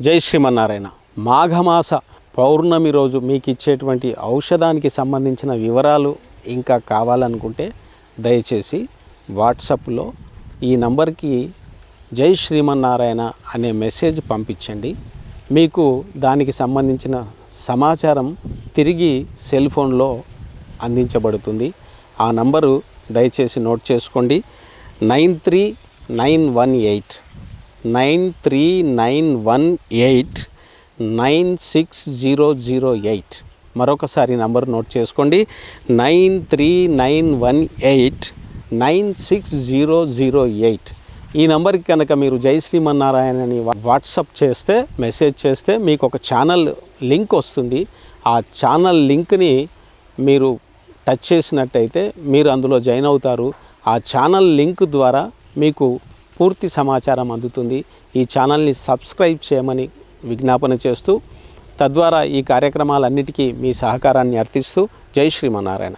జై శ్రీమన్నారాయణ. మాఘమాస పౌర్ణమి రోజు మీకు ఇచ్చేటువంటి ఔషధానికి సంబంధించిన వివరాలు ఇంకా కావాలనుకుంటే దయచేసి వాట్సాప్లో ఈ నంబర్కి జై శ్రీమన్నారాయణ అనే మెసేజ్ పంపించండి. మీకు దానికి సంబంధించిన సమాచారం తిరిగి సెల్ ఫోన్లో అందించబడుతుంది. ఆ నంబరు దయచేసి నోట్ చేసుకోండి. Nine three nine one eight nine three nine one eight nine six zero zero eight మరొకసారి నంబర్ నోట్ చేసుకోండి. Nine three nine one eight nine six zero zero eight ఈ నంబర్కి కనుక మీరు జై శ్రీమన్నారాయణ అని వాట్సప్ చేస్తే మెసేజ్ చేస్తే మీకు ఒక ఛానల్ లింక్ వస్తుంది. ఆ ఛానల్ లింక్ని మీరు టచ్ చేసినట్టయితే మీరు అందులో జాయిన్ అవుతారు. ఆ ఛానల్ లింక్ ద్వారా మీకు పూర్తి సమాచారం అందుతుంది. ఈ ఛానల్ని సబ్స్క్రైబ్ చేయమని విజ్ఞాపన చేస్తూ తద్వారా ఈ కార్యక్రమాలన్నిటికీ మీ సహకారాన్ని అర్థిస్తూ జై శ్రీమన్నారాయణ.